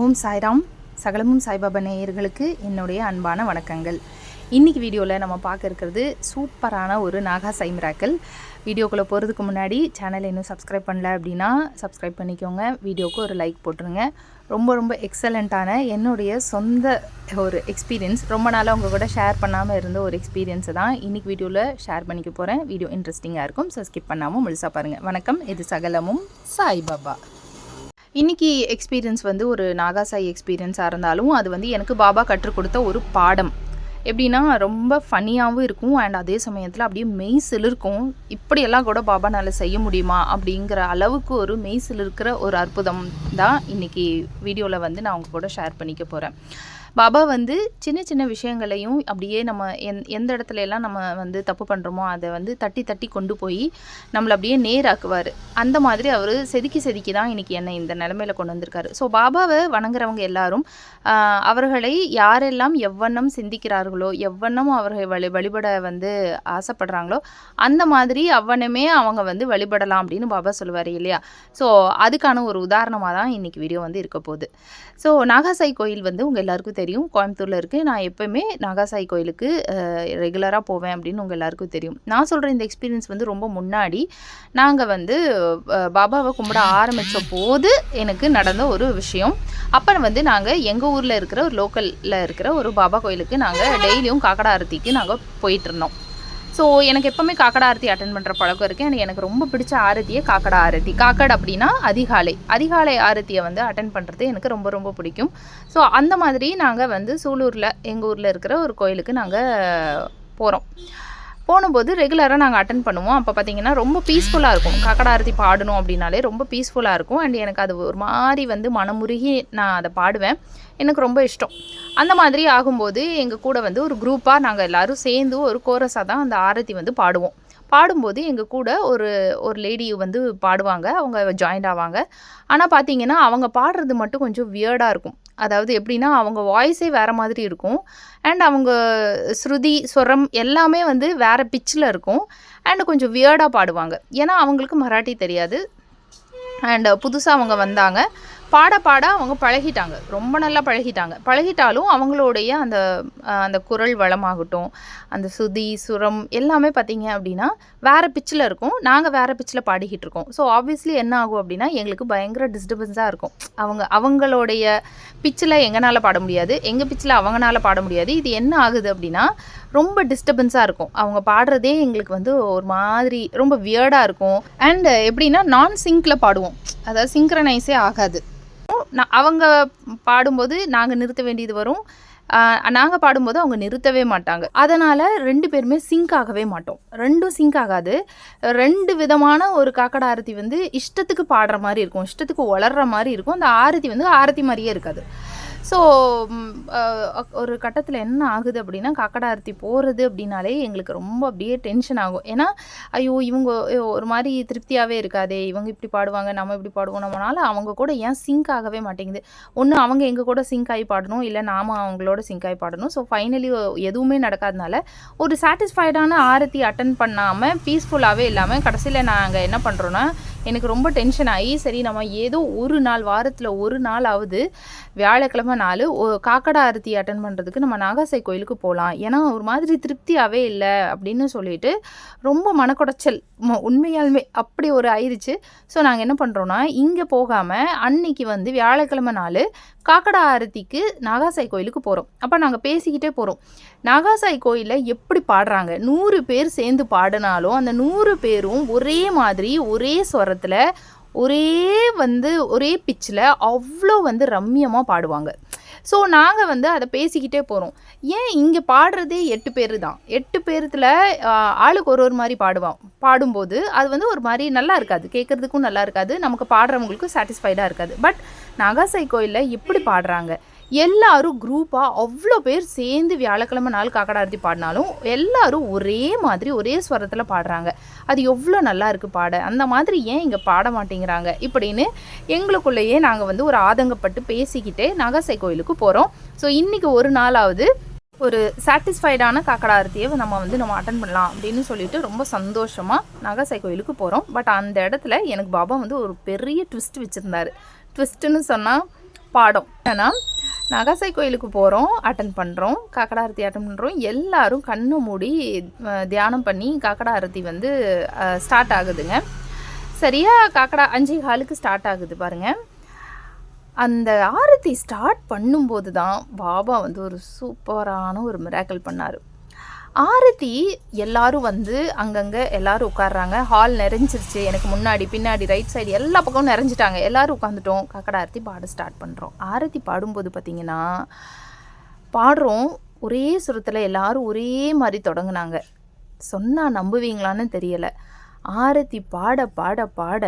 ஓம் சாய்ராம். சகலமும் சாய்பாபா நேயர்களுக்கு என்னுடைய அன்பான வணக்கங்கள். இன்றைக்கி வீடியோவில் நம்ம பார்க்க இருக்கிறது சூப்பரான ஒரு நாகா சைமிராக்கல் வீடியோக்குள்ளே போகிறதுக்கு முன்னாடி சேனலை இன்னும் சப்ஸ்கிரைப் பண்ணல அப்படின்னா சப்ஸ்கிரைப் பண்ணிக்கோங்க. வீடியோக்கு ஒரு லைக் போட்டுருங்க. ரொம்ப ரொம்ப எக்ஸலண்ட்டான என்னுடைய சொந்த ஒரு எக்ஸ்பீரியன்ஸ் ரொம்ப நாளாக உங்கள் கூட ஷேர் பண்ணாமல் இருந்த ஒரு எக்ஸ்பீரியன்ஸை தான் இன்றைக்கி வீடியோவில் ஷேர் பண்ணிக்க போகிறேன் வீடியோ இன்ட்ரெஸ்டிங்காக இருக்கும். ஸோ ஸ்கிப் பண்ணாமல் முழுசாக பாருங்கள் வணக்கம். இது சகலமும் சாய்பாபா. இன்னைக்கு எக்ஸ்பீரியன்ஸ் வந்து ஒரு நாகாசாய் எக்ஸ்பீரியன்ஸாக இருந்தாலும் அது வந்து எனக்கு பாபா கற்றுக் கொடுத்த ஒரு பாடம். எப்படின்னா ரொம்ப ஃபனியாகவும் இருக்கும் அண்ட் அதே சமயத்தில் அப்படியே மெய் சிலிருக்கும். இப்படியெல்லாம் கூட பாபானால் செய்ய முடியுமா? அப்படிங்கிற அளவுக்கு ஒரு மெய் சிலிருக்கிற ஒரு அற்புதம் தான் இன்றைக்கி வீடியோவில் வந்து நான் அவங்க கூட ஷேர் பண்ணிக்க போகிறேன் பாபா வந்து சின்ன சின்ன விஷயங்களையும் அப்படியே நம்ம எந் எந்த இடத்துல எல்லாம் நம்ம வந்து தப்பு பண்ணுறோமோ அதை வந்து தட்டி தட்டி கொண்டு போய் நம்மளை அப்படியே நேராக்குவார். அந்த மாதிரி அவர் செதுக்கி செதுக்கி தான் இன்றைக்கி என்னை இந்த நிலமையில கொண்டு வந்திருக்காரு. ஸோ பாபாவை வணங்குறவங்க எல்லாரும் அவர்களை யாரெல்லாம் எவ்வண்ணம் சிந்திக்கிறார்களோ எவ்வண்ணம் அவர்கள் வழி வழிபட வந்து ஆசைப்படுறாங்களோ அந்த மாதிரி அவ்வண்ணமே அவங்க வந்து வழிபடலாம் அப்படின்னு பாபா சொல்லுவார் இல்லையா? ஸோ அதுக்கான ஒரு உதாரணமாக தான் இன்றைக்கி வீடியோ வந்து இருக்க போகுது. ஸோ நாகசாய் கோயில் வந்து உங்கள் எல்லாருக்கும் தெரியும். கோயம்புத்தூரில் இருக்குது நான் எப்போவுமே நாகாசாய் கோயிலுக்கு ரெகுலராக போவேன் அப்படின்னு உங்கள் எல்லாருக்கும் தெரியும். நான் சொல்கிற இந்த எக்ஸ்பீரியன்ஸ் வந்து ரொம்ப முன்னாடி நாங்கள் வந்து பாபாவை கும்பிட ஆரம்பித்த போது எனக்கு நடந்த ஒரு விஷயம். அப்போ வந்து நாங்கள் எங்கள் ஊரில் இருக்கிற ஒரு லோக்கலில் இருக்கிற ஒரு பாபா கோயிலுக்கு நாங்கள் டெய்லியும் காக்கடா ஆரத்திக்கு நாங்கள் போயிட்டுருந்தோம் ஸோ எனக்கு எப்போவுமே காக்கடா ஆரத்தி அட்டன் பண்ணுற பழக்கம் இருக்குது எனக்கு எனக்கு ரொம்ப பிடிச்ச ஆரத்தியே காக்கடா ஆரத்தி. காக்கட் அப்படின்னா அதிகாலை. அதிகாலை ஆரத்தியை வந்து அட்டன் பண்ணுறது எனக்கு ரொம்ப ரொம்ப பிடிக்கும். ஸோ அந்த மாதிரி நாங்கள் வந்து சூலூரில் எங்கள் ஊரில் இருக்கிற ஒரு கோயிலுக்கு நாங்கள் போகிறோம் போனபோது ரெகுலராக நாங்கள் அட்டன் பண்ணுவோம். அப்போ பார்த்தீங்கன்னா ரொம்ப பீஸ்ஃபுல்லாக இருக்கும். காக்கடா ஆரத்தி பாடணும் அப்படின்னாலே ரொம்ப பீஸ்ஃபுல்லாக இருக்கும். அண்ட் எனக்கு அது ஒரு மாதிரி வந்து மனமுருகி நான் அதை பாடுவேன். எனக்கு ரொம்ப இஷ்டம். அந்த மாதிரி ஆகும்போது எங்கள் கூட வந்து ஒரு குரூப்பாக நாங்கள் எல்லோரும் சேர்ந்து ஒரு கோரஸாக தான் அந்த ஆரத்தி வந்து பாடுவோம். பாடும்போது எங்கள் கூட ஒரு ஒரு லேடி வந்து பாடுவாங்க. அவங்க ஜாயின்ட் ஆவாங்க. ஆனால் பார்த்தீங்கன்னா அவங்க பாடுறது மட்டும் கொஞ்சம் வியர்டாக இருக்கும். அதாவது எப்படின்னா அவங்க வாய்ஸே வேறு மாதிரி இருக்கும். அண்ட் அவங்க ஸ்ருதி ஸ்வரம் எல்லாமே வந்து வேறு பிச்சில் இருக்கும். அண்ட் கொஞ்சம் வியர்டாக பாடுவாங்க. ஏன்னா அவங்களுக்கு மராட்டி தெரியாது. அண்ட் புதுசாக அவங்க வந்தாங்க. பாட பாட அவங்க பழகிட்டாங்க. ரொம்ப நல்லா பழகிட்டாங்க. பழகிட்டாலும் அவங்களுடைய அந்த அந்த குரல் வளமாகட்டும் அந்த சுதி சுரம் எல்லாமே பார்த்தீங்க அப்படின்னா வேறு பிச்சில் இருக்கும். நாங்கள் வேறு பிச்சில் பாடிக்கிட்டு இருக்கோம். ஸோ ஆப்வியஸ்லி என்ன ஆகும் அப்படின்னா எங்களுக்கு பயங்கர டிஸ்டர்பன்ஸாக இருக்கும். அவங்க அவங்களுடைய பிச்சில் எங்களால் பாட முடியாது. எங்கள் பிச்சில் அவங்களால பாட முடியாது. இது என்ன ஆகுது அப்படின்னா ரொம்ப டிஸ்டர்பன்ஸாக இருக்கும். அவங்க பாடுறதே எங்களுக்கு வந்து ஒரு மாதிரி ரொம்ப வியர்டாக இருக்கும். அண்ட் எப்படின்னா நான் சிங்கில் பாடுவோம். அதாவது சிங்க்ரனைஸே ஆகாது. நான் அவங்க பாடும்போது நாங்கள் நிறுத்த வேண்டியது வரும். நாங்கள் பாடும்போது அவங்க நிறுத்தவே மாட்டாங்க. அதனால் ரெண்டு பேருமே சிங்க் ஆகவே மாட்டோம். ரெண்டும் சிங்க் ஆகாது. ரெண்டு விதமான ஒரு காக்கடா ஆரத்தி வந்து இஷ்டத்துக்கு பாடுற மாதிரி இருக்கும். இஷ்டத்துக்கு வளர்ற மாதிரி இருக்கும். அந்த ஆரத்தி வந்து ஆரத்தி மாதிரியே இருக்காது. ஸோ ஒரு கட்டத்தில் என்ன ஆகுது அப்படின்னா காக்கடா ஆரத்தி போகிறது அப்படின்னாலே எங்களுக்கு ரொம்ப அப்படியே டென்ஷன் ஆகும். ஏன்னா ஐயோ இவங்க ஒரு மாதிரி திருப்தியாகவே இருக்காதே. இவங்க இப்படி பாடுவாங்க நம்ம இப்படி பாடுவோம். நம்மனால அவங்க கூட ஏன் சிங்க் ஆகவே மாட்டேங்குது. ஒன்று அவங்க எங்கள் கூட சிங்க் ஆகி பாடணும் இல்லை நாம அவங்களோட சிங்க் ஆகி பாடணும். ஸோ ஃபைனலி எதுவுமே நடக்காதனால ஒரு சாட்டிஸ்ஃபைடான ஆரத்தி அட்டன் பண்ணாமல் பீஸ்ஃபுல்லாகவே இல்லாமல் கடைசியில் நாங்கள் என்ன பண்ணுறோன்னா எனக்கு ரொம்ப டென்ஷன் ஆகி சரி நம்ம ஏதோ ஒரு நாள் வாரத்தில் ஒரு நாள் ஆகுது வியாழக்கிழமை நாள் காக்கடா ஆரத்தி அட்டன் பண்ணுறதுக்கு நம்ம நாகாசை கோயிலுக்கு போகலாம் ஏன்னா ஒரு மாதிரி திருப்தியாகவே இல்லை அப்படின்னு சொல்லிட்டு ரொம்ப மனக்குடைச்சல். ம- உண்மையாலுமே அப்படி ஒரு ஆயிடுச்சு ஸோ நாங்கள் என்ன பண்ணுறோன்னா இங்கே போகாமல் அன்னைக்கு வந்து வியாழக்கிழமை நாள் காக்கடா ஆரத்திக்கு நாகாசாய் கோயிலுக்கு போகிறோம் அப்போ நாங்கள் பேசிக்கிட்டே போகிறோம் நாகாசாய் கோயிலில் எப்படி பாடுறாங்க? நூறு பேர் சேர்ந்து பாடினாலும் அந்த நூறு பேரும் ஒரே மாதிரி ஒரே ஸ்வரத்தில் ஒரே வந்து ஒரே பிச்சில் அவ்வளோ வந்து ரம்மியமாக பாடுவாங்க. ஸோ நாங்கள் வந்து அதை பேசிக்கிட்டே போகிறோம் ஏன் இங்கே பாடுறதே எட்டு பேர் தான். எட்டு பேர்த்தில் ஆளுக்கு ஒரு ஒரு மாதிரி பாடுவான். பாடும்போது அது வந்து ஒரு மாதிரி நல்லா இருக்காது. கேட்குறதுக்கும் நல்லா இருக்காது. நமக்கு பாடுறவங்களுக்கும் சாட்டிஸ்ஃபைடாக இருக்காது. பட் நாகாசை கோயிலில் எப்படி பாடுறாங்க. எல்லாரும் குரூப்பாக அவ்வளோ பேர் சேர்ந்து வியாழக்கிழமை நாள் காக்கடாரத்தி பாடினாலும் எல்லாரும் ஒரே மாதிரி ஒரே ஸ்வரத்தில் பாடுறாங்க. அது எவ்வளோ நல்லா இருக்குது பாட. அந்த மாதிரி ஏன் இங்கே பாட மாட்டேங்கிறாங்க? இப்படின்னு எங்களுக்குள்ளேயே நாங்கள் வந்து ஒரு ஆதங்கப்பட்டு பேசிக்கிட்டே நகசை கோயிலுக்கு போகிறோம் ஸோ இன்றைக்கி ஒரு நாளாவது ஒரு சாட்டிஸ்ஃபைடான காக்கடா ஆரத்தியை நம்ம வந்து நம்ம அட்டன் பண்ணலாம் அப்படின்னு சொல்லிட்டு ரொம்ப சந்தோஷமாக நகசை கோயிலுக்கு போகிறோம் பட் அந்த இடத்துல எனக்கு பாபா வந்து ஒரு பெரிய ட்விஸ்ட் வச்சுருந்தாரு. ட்விஸ்ட்டுன்னு சொன்னால் பாடம். ஏன்னா நகசை கோயிலுக்கு போகிறோம் அட்டன் பண்ணுறோம் காக்கடா ஆரத்தி அட்டன் பண்ணுறோம் எல்லாரும் கண்ணு மூடி தியானம் பண்ணி காக்கடா ஆரத்தி வந்து ஸ்டார்ட் ஆகுதுங்க. சரியாக காக்கடா அஞ்சு காலுக்கு ஸ்டார்ட் ஆகுது பாருங்கள் அந்த ஆரத்தி ஸ்டார்ட் பண்ணும்போது தான் பாபா வந்து ஒரு சூப்பரான ஒரு மிராக்கல் பண்ணார். ஆரத்தி எல்லாரும் வந்து அங்கங்கே எல்லாரும் உட்காடுறாங்க ஹால் நிறைஞ்சிருச்சு. எனக்கு முன்னாடி பின்னாடி ரைட் சைடு எல்லா பக்கமும் நிறைஞ்சிட்டாங்க. எல்லாரும் உட்காந்துட்டோம் கக்கட ஆரத்தி பாட ஸ்டார்ட் பண்ணுறோம் ஆரத்தி பாடும்போது பார்த்தீங்கன்னா பாடுறோம். ஒரே சுரத்தில் எல்லாரும் ஒரே மாதிரி தொடங்கினாங்க. சொன்னால் நம்புவீங்களான்னு தெரியலை. ஆரத்தி பாட பாட பாட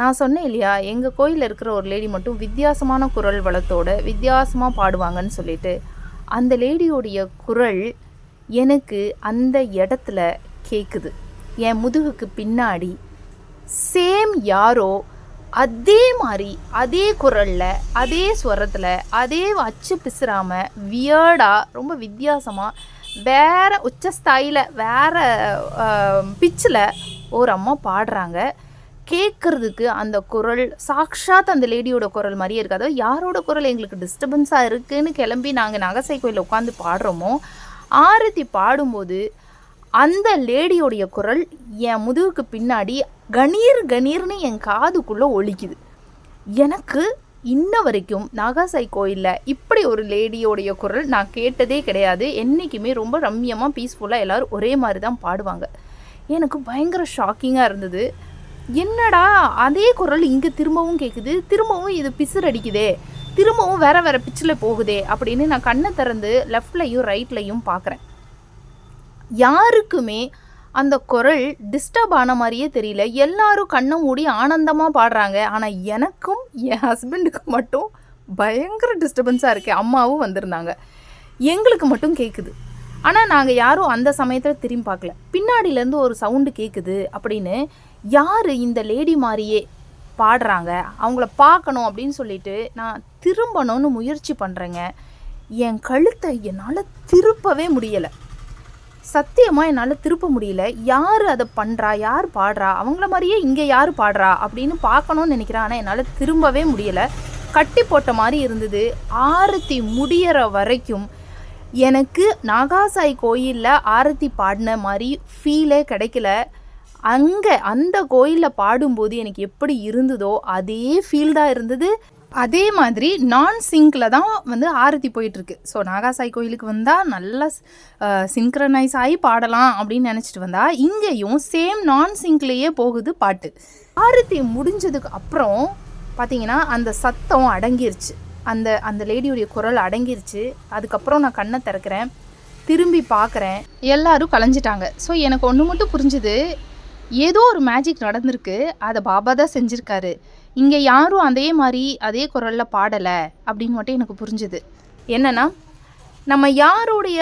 நான் சொன்னேன் இல்லையா எங்கள் கோயிலில் இருக்கிற ஒரு லேடி மட்டும் வித்தியாசமான குரல் வளத்தோட வித்தியாசமாக பாடுவாங்கன்னு சொல்லிட்டு அந்த லேடியோடைய குரல் எனக்கு அந்த இடத்துல கேட்குது என் முதுகுக்கு பின்னாடி சேம் யாரோ அதே மாதிரி அதே குரலில் அதே ஸ்வரத்தில் அதே அச்சு பிசுறாமல் வியர்டாக ரொம்ப வித்தியாசமாக வேறு உச்சஸ்தாயில் வேற பிச்சில் ஒரு அம்மா பாடுறாங்க. கேட்குறதுக்கு அந்த குரல் சாக்ஷாத் அந்த லேடியோட குரல் மாதிரியே இருக்காது. யாரோட குரல் எங்களுக்கு டிஸ்டர்பன்ஸாக இருக்குன்னு கிளம்பி நாங்கள் நகசை கோயிலில் உட்காந்து பாடுறோமோ ஆரத்தி பாடும்போது அந்த லேடியோடைய குரல் என் முதுகுக்கு பின்னாடி கணீர் கணீர்னு என் காதுக்குள்ளே ஒலிக்குது. எனக்கு இன்ன வரைக்கும் நாகாசாய் கோயிலில் இப்படி ஒரு லேடியோடைய குரல் நான் கேட்டதே கிடையாது. என்றைக்குமே ரொம்ப ரம்யமாக பீஸ்ஃபுல்லாக எல்லோரும் ஒரே மாதிரி தான் பாடுவாங்க. எனக்கு பயங்கர ஷாக்கிங்காக இருந்தது. என்னடா அதே குரல் இங்கே திரும்பவும் கேட்குது திரும்பவும் இது பிசுறடிக்குதே திரும்பவும் வேற வேற பிச்சில் போகுதே அப்படின்னு நான் கண்ணை திறந்து லெஃப்ட்லையும் ரைட்லையும் பார்க்குறேன். யாருக்குமே அந்த குரல் டிஸ்டர்ப் ஆன மாதிரியே தெரியல. எல்லாரும் கண்ணை மூடி ஆனந்தமாக பாடுறாங்க. ஆனால் எனக்கும் என் ஹஸ்பண்டுக்கும் மட்டும் பயங்கர டிஸ்டர்பன்ஸாக இருக்கு. அம்மாவும் வந்திருந்தாங்க. எங்களுக்கு மட்டும் கேட்குது ஆனால் நாங்கள் யாரும் அந்த சமயத்தில் திரும்பி பார்க்கல. பின்னாடியிலேருந்து ஒரு சவுண்டு கேட்குது அப்படின்னு யார் இந்த லேடி மாதிரியே பாடுறாங்க. அவங்கள பார்க்கணும் அப்படின்னு சொல்லிட்டு நான் திரும்பணும்னு முயற்சி பண்ணுறேங்க என் கழுத்தை என்னால் திருப்பவே முடியலை. சத்தியமாக என்னால் திருப்ப முடியல. யார் அதை பண்ணுறா யார் பாடுறா? அவங்கள மாதிரியே இங்கே யார் பாடுறா? அப்படின்னு பார்க்கணும்னு நினைக்கிறேன். ஆனால் என்னால் திரும்பவே முடியலை. கட்டி போட்ட மாதிரி இருந்தது. ஆரத்தி முடியிற வரைக்கும் எனக்கு நாகாசாய் கோயிலில் ஆரத்தி பாடின மாதிரி ஃபீலே கிடைக்கல. அங்கே அந்த கோயிலில் பாடும்போது எனக்கு எப்படி இருந்ததோ அதே ஃபீல்டாக இருந்தது. அதே மாதிரி நான் சிங்கில் தான் வந்து ஆரத்தி போயிட்டுருக்கு. ஸோ நாகாசாய் கோயிலுக்கு வந்தால் நல்லா சிங்க்ரனைஸ் ஆகி பாடலாம் அப்படின்னு நினச்சிட்டு வந்தால் இங்கேயும் சேம் நான் சிங்க்லேயே போகுது பாட்டு. ஆரத்தி முடிஞ்சதுக்கு அப்புறம் பார்த்தீங்கன்னா அந்த சத்தம் அடங்கிருச்சு. அந்த அந்த லேடியுடைய குரல் அடங்கிருச்சு. அதுக்கப்புறம் நான் கண்ணை திறக்கிறேன். திரும்பி பார்க்குறேன் எல்லாரும் கலைஞ்சிட்டாங்க. ஸோ எனக்கு ஒன்று மட்டும் புரிஞ்சுது. ஏதோ ஒரு மேஜிக் நடந்திருக்கு. அதை பாபா தான் செஞ்சுருக்காரு. இங்கே யாரும் அதே மாதிரி அதே குரலில் பாடலை அப்படின்னு மட்டும் எனக்கு புரிஞ்சுது. என்னன்னா நம்ம யாருடைய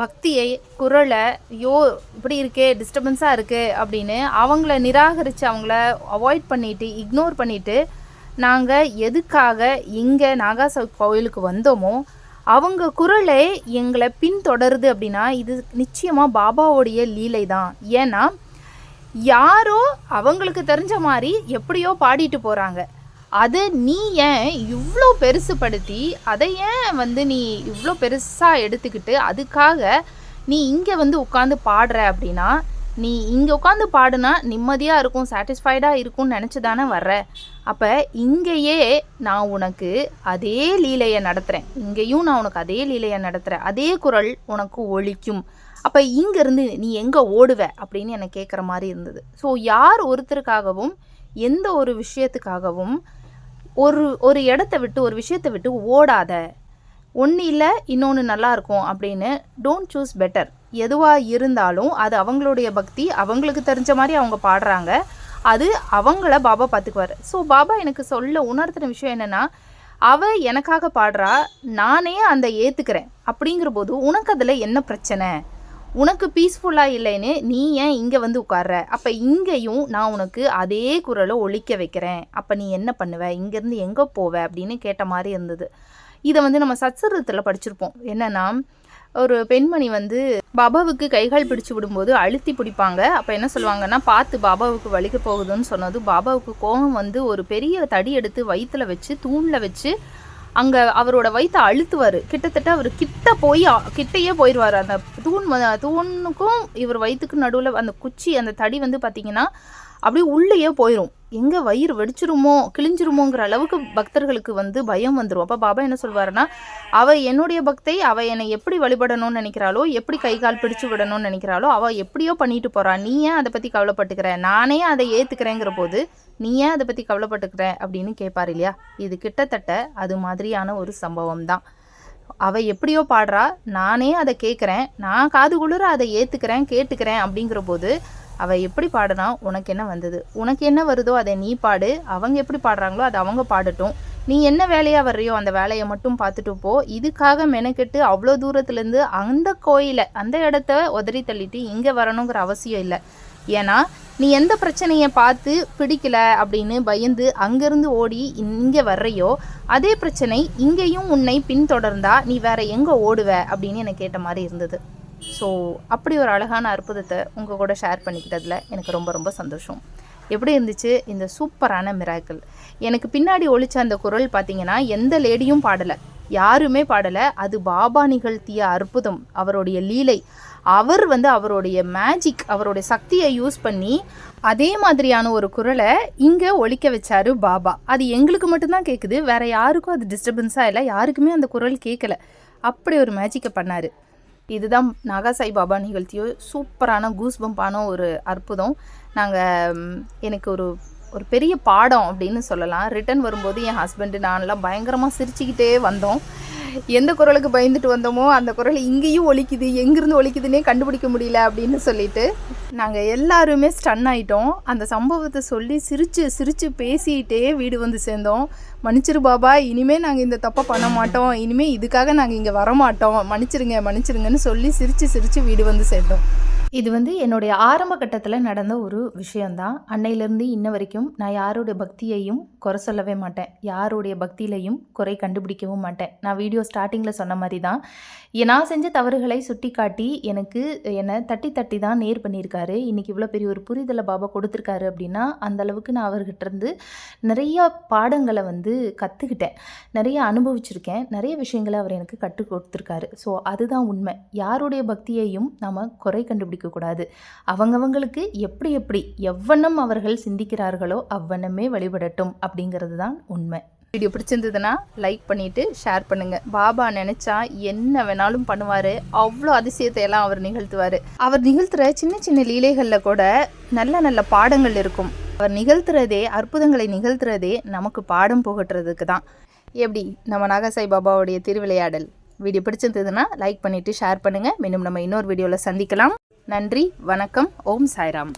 பக்தியை குரலை ஐயோ இப்படி இருக்கே டிஸ்டர்பன்ஸாக இருக்குது அப்படின்னு அவங்கள நிராகரித்து அவங்கள அவாய்ட் பண்ணிட்டு இக்னோர் பண்ணிவிட்டு நாங்கள் எதுக்காக இங்கே நாகாச கோயிலுக்கு வந்தோமோ அவங்க குரலை எங்களை பின்தொடருது அப்படின்னா இது நிச்சயமாக பாபாவோடைய லீலை தான் ஏன்னா யாரோ அவங்களுக்கு தெரிஞ்ச மாதிரி எப்படியோ பாடிட்டு போகிறாங்க அதை நீ ஏன் இவ்வளோ பெருசுப்படுத்தி அதை ஏன் வந்து நீ இவ்வளோ பெருசாக எடுத்துக்கிட்டு அதுக்காக நீ இங்கே வந்து உட்காந்து பாடுற அப்படின்னா நீ இங்கே உட்காந்து பாடுனா நிம்மதியாக இருக்கும் சாட்டிஸ்ஃபைடாக இருக்கும்னு நினச்சி தானே வர்ற. அப்போ இங்கேயே நான் உனக்கு அதே லீலையை நடத்துகிறேன் இங்கேயும் நான் உனக்கு அதே லீலையை நடத்துகிறேன் அதே குரல் உனக்கு ஒழிக்கும் அப்போ இங்கேருந்து நீ எங்கே ஓடுவ அப்படின்னு எனக்கு கேட்குற மாதிரி இருந்தது. ஸோ யார் ஒருத்தருக்காகவும் எந்த ஒரு விஷயத்துக்காகவும் ஒரு ஒரு இடத்த விட்டு ஒரு விஷயத்தை விட்டு ஓடாத. ஒன்று இல்லை இன்னொன்று நல்லா இருக்கும் அப்படின்னு டோன்ட் சூஸ் பெட்டர் எதுவாக இருந்தாலும் அது அவங்களுடைய பக்தி அவங்களுக்கு தெரிஞ்ச மாதிரி அவங்க பாடுறாங்க. அது அவங்கள பாபா பார்த்துக்குவார் ஸோ பாபா எனக்கு சொல்ல உணர்த்துன விஷயம் என்னென்னா அவ எனக்காக பாடுறா நானே அந்த ஏற்றுக்கிறேன் அப்படிங்கிற போது உனக்கு அதில் என்ன பிரச்சனை? உனக்கு பீஸ்ஃபுல்லாக இல்லைன்னு நீ ஏன் இங்கே வந்து உட்கார்ற? அப்போ இங்கேயும் நான் உனக்கு அதே குரலை ஒழிக்க வைக்கிறேன். அப்போ நீ என்ன பண்ணுவ? இங்கேருந்து எங்கே போவ? அப்படின்னு கேட்ட மாதிரி இருந்தது. இதை வந்து நம்ம சச்சரத்தில் படிச்சிருப்போம். என்னன்னா ஒரு பெண்மணி வந்து பாபாவுக்கு கைகால் பிடிச்சு விடும்போது அழுத்தி பிடிப்பாங்க. அப்போ என்ன சொல்லுவாங்கன்னா பார்த்து பாபாவுக்கு வலிக்க போகுதுன்னு சொன்னது பாபாவுக்கு கோபம் வந்து ஒரு பெரிய தடி எடுத்து வயிற்றுல வச்சு தூணில் வச்சு அங்கே அவரோட வயிற்றை அழுத்துவார். கிட்டத்தட்ட அவர் கிட்ட போய் கிட்டையே போயிடுவார் அந்த தூண் தூணுக்கும் இவர் வயிற்றுக்கு நடுவில் அந்த குச்சி அந்த தடி வந்து பார்த்திங்கன்னா அப்படியே உள்ளேயே போயிடும் எங்கே வயிறு வெடிச்சிருமோ கிழிஞ்சிருமோங்கிற அளவுக்கு பக்தர்களுக்கு வந்து பயம் வந்துடும் அப்போ பாபா என்ன சொல்வாருன்னா அவள் என்னுடைய பக்தை அவள் என்னை எப்படி வழிபடணும்னு நினைக்கிறாளோ எப்படி கை கால் பிடிச்சு விடணும்னு நினைக்கிறாளோ அவள் எப்படியோ பண்ணிட்டு போகிறா நீ ஏன் அதை பற்றி கவலைப்பட்டுக்கிற? நானே அதை ஏற்றுக்கிறேங்கிற போது நீ ஏன் அதை பற்றி கவலைப்பட்டுக்கிற அப்படின்னு கேட்பார் இல்லையா? இது கிட்டத்தட்ட அது மாதிரியான ஒரு சம்பவம் தான். அவள் எப்படியோ பாடுறா. நானே அதை கேட்குறேன் நான் காது குளிர அதை ஏற்றுக்கிறேன் கேட்டுக்கிறேன் அப்படிங்கிற போது அவள் எப்படி பாடுனா உனக்கு என்ன வந்தது? உனக்கு என்ன வருதோ அதை நீ பாடு. அவங்க எப்படி பாடுறாங்களோ அதை அவங்க பாடட்டும். நீ என்ன வேலையாக வர்றியோ அந்த வேலையை மட்டும் பார்த்துட்டு போ. இதுக்காக மெனக்கெட்டு அவ்வளோ தூரத்துலேருந்து அந்த கோயிலை அந்த இடத்த உதறி தள்ளிட்டு இங்கே வரணுங்கிற அவசியம் இல்லை. ஏன்னா நீ எந்த பிரச்சனையை பார்த்து பிடிக்கல அப்படின்னு பயந்து அங்கேருந்து ஓடி இங்கே வர்றையோ அதே பிரச்சனை இங்கேயும் உன்னை பின்தொடர்ந்தா நீ வேற எங்கே ஓடுவ அப்படின்னு எனக்கு கேட்ட மாதிரி இருந்தது. ஸோ அப்படி ஒரு அழகான அற்புதத்தை உங்கள் கூட ஷேர் பண்ணிக்கிட்டதில் எனக்கு ரொம்ப ரொம்ப சந்தோஷம். எப்படி இருந்துச்சு இந்த சூப்பரான மிராக்கிள் எனக்கு பின்னாடி ஒழிச்ச அந்த குரல் பார்த்தீங்கன்னா எந்த லேடியும் பாடலை. யாருமே பாடலை. அது பாபா நிகழ்த்திய அற்புதம் அவருடைய லீலை. அவர் வந்து அவருடைய மேஜிக் அவருடைய சக்தியை யூஸ் பண்ணி அதே மாதிரியான ஒரு குரலை இங்கே ஒழிக்க வச்சாரு பாபா. அது எங்களுக்கு மட்டும்தான் கேட்குது வேற யாருக்கும் அது டிஸ்டர்பன்ஸாக இல்லை. யாருக்குமே அந்த குரல் கேட்கல அப்படி ஒரு மேஜிக்கை பண்ணார். இதுதான் நாகாசாய் பாபா நிகழ்த்தியோ சூப்பரான கூஸ்பம்பான ஒரு அற்புதம். நாங்கள் எனக்கு ஒரு ஒரு பெரிய பாடம் அப்படின்னு சொல்லலாம். ரிட்டர்ன் வரும்போது என் ஹஸ்பண்டு நான்லாம் பயங்கரமாக சிரிச்சுக்கிட்டே வந்தோம். எந்த குரலுக்கு பயந்துட்டு வந்தோமோ அந்த குரல் இங்கேயும் ஒலிக்குது எங்கேருந்து ஒழிக்குதுன்னே கண்டுபிடிக்க முடியல அப்படின்னு சொல்லிட்டு நாங்கள் எல்லாருமே ஸ்டன் ஆயிட்டோம். அந்த சம்பவத்தை சொல்லி சிரித்து சிரித்து பேசிக்கிட்டே வீடு வந்து சேர்ந்தோம். மன்னிச்சிரு பாபா இனிமே நாங்கள் இந்த தப்பை பண்ண மாட்டோம். இனிமே இதுக்காக நாங்கள் இங்கே வரமாட்டோம். மன்னிச்சிருங்க மன்னிச்சிருங்கன்னு சொல்லி சிரித்து சிரித்து வீடு வந்து சேர்ந்தோம். இது வந்து என்னுடைய ஆரம்ப கட்டத்தில் நடந்த ஒரு விஷயந்தான் அன்னையிலேருந்து இன்ன வரைக்கும் நான் யாருடைய பக்தியையும் குறை சொல்லவே மாட்டேன். யாருடைய பக்தியிலையும் குறை கண்டுபிடிக்கவும் மாட்டேன். நான் வீடியோ ஸ்டார்டிங்கில் சொன்ன மாதிரி தான் நான் செஞ்ச தவறுகளை சுட்டி காட்டி எனக்கு என்னை தட்டி தட்டி தான் நேர் பண்ணியிருக்காரு. இன்றைக்கி இவ்வளோ பெரிய ஒரு புரிதலை பாபா கொடுத்துருக்காரு அப்படின்னா அந்தளவுக்கு நான் அவர்கிட்டருந்து நிறையா பாடங்களை வந்து கற்றுக்கிட்டேன் நிறைய அனுபவிச்சிருக்கேன். நிறைய விஷயங்களை அவர் எனக்கு கற்றுக் கொடுத்துருக்காரு. ஸோ அதுதான் உண்மை. யாருடைய பக்தியையும் நாம் குறை கண்டுபிடிக்கக்கூடாது அவங்கவங்களுக்கு எப்படி எப்படி எவ்வண்ணம் அவர்கள் சிந்திக்கிறார்களோ அவ்வண்ணமே வழிபடட்டும் அப்படிங்கிறது தான் உண்மை. வீடியோ பிடிச்சிருந்ததுன்னா லைக் பண்ணிவிட்டு ஷேர் பண்ணுங்கள் பாபா நினச்சா என்ன வேணாலும் பண்ணுவார். அவ்வளோ அதிசயத்தை எல்லாம் அவர் நிகழ்த்துவார். அவர் நிகழ்த்துற சின்ன சின்ன லீலைகளில் கூட நல்ல நல்ல பாடங்கள் இருக்கும். அவர் நிகழ்த்துறதே அற்புதங்களை நிகழ்த்துறதே நமக்கு பாடம் புகட்டுறதுக்கு தான். எப்படி? நம்ம நாகசாய் பாபாவுடைய திருவிளையாடல். வீடியோ பிடிச்சிருந்ததுன்னா லைக் பண்ணிவிட்டு ஷேர் பண்ணுங்கள் மீண்டும் நம்ம இன்னொரு வீடியோவில் சந்திக்கலாம். நன்றி வணக்கம். ஓம் சாய்ராம்.